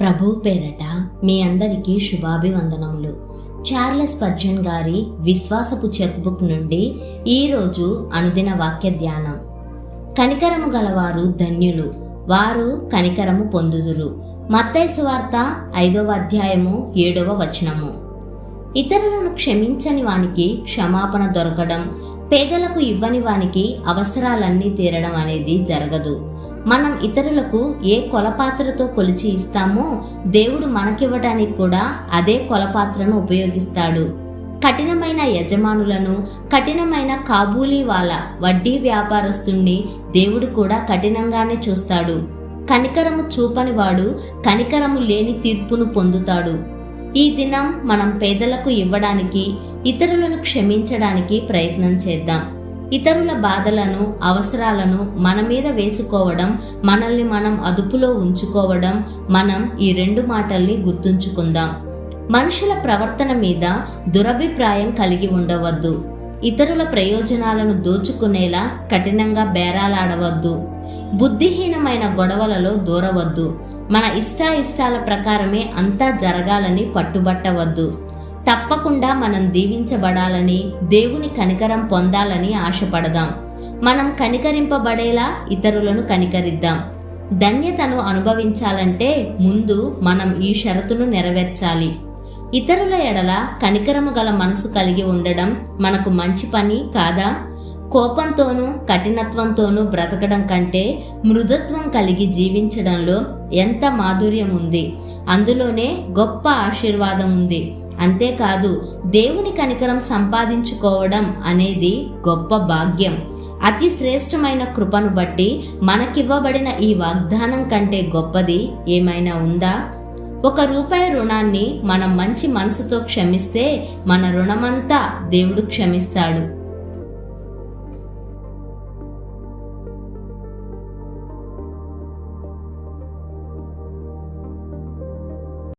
ప్రభు పేరట మీ అందరికీ శుభాభివందనములు. చార్లెస్ పర్జన్ గారి విశ్వాసపు చెక్ బుక్ నుండి ఈరోజు అనుదిన వాక్య ధ్యానం. కనికరము గలవారు ధన్యులు వారు కనికరము పొందుదురు. మత్తైసు వార్త ఐదవ అధ్యాయము ఏడవ వచనము. ఇతరులను క్షమించని వానికి క్షమాపణ దొరకడం పేదలకు ఇవ్వని వానికి అవసరాలన్నీ తీరడం అనేది జరగదు. మనం ఇతరులకు ఏ కొలపాత్రతో కొలిచి ఇస్తామో దేవుడు మనకివ్వడానికి కూడా అదే కొలపాత్రను ఉపయోగిస్తాడు. కఠినమైన యజమానులను కఠినమైన కాబూలీ వాళ్ళ వడ్డీ వ్యాపారస్తుణ్ణి దేవుడు కూడా కఠినంగానే చూస్తాడు. కనికరము చూపని వాడు కనికరము లేని తీర్పును పొందుతాడు. ఈ దినం మనం పేదలకు ఇవ్వడానికి ఇతరులను క్షమించడానికి ప్రయత్నం చేద్దాం. ఇతరుల బాధలను అవసరాలను మన మీద వేసుకోవడం మనల్ని మనం అదుపులో ఉంచుకోవడం మనం ఈ రెండు మాటల్ని గుర్తుంచుకుందాం. మనుషుల ప్రవర్తన మీద దురభిప్రాయం కలిగి ఉండవద్దు. ఇతరుల ప్రయోజనాలను దోచుకునేలా కఠినంగా బేరాలాడవద్దు. బుద్ధిహీనమైన గొడవలలో దూరవద్దు. మన ఇష్టాయిష్టాల ప్రకారమే అంతా జరగాలని పట్టుబట్టవద్దు. తప్పకుండా మనం దీవించబడాలని దేవుని కనికరం పొందాలని ఆశపడదాం. మనం కనికరింపబడేలా ఇతరులను కనికరిద్దాం. ధన్యతను అనుభవించాలంటే ముందు మనం ఈ షరతును నెరవేర్చాలి. ఇతరుల ఎడల కనికరము గల మనసు కలిగి ఉండడం మనకు మంచి పని కాదా? కోపంతోనూ కఠినత్వంతోనూ బ్రతకడం కంటే మృదుత్వం కలిగి జీవించడంలో ఎంత మాధుర్యం ఉంది అందులోనే గొప్ప ఆశీర్వాదం ఉంది అంతేకాదు దేవుని కనికరం సంపాదించుకోవడం అనేది గొప్ప భాగ్యం. అతి శ్రేష్టమైన కృపను బట్టి మనకివ్వబడిన ఈ వాగ్దానం కంటే గొప్పది ఏమైనా ఉందా? ఒక రూపాయి రుణాన్ని మనం మంచి మనసుతో క్షమిస్తే మన రుణమంతా దేవుడు క్షమిస్తాడు.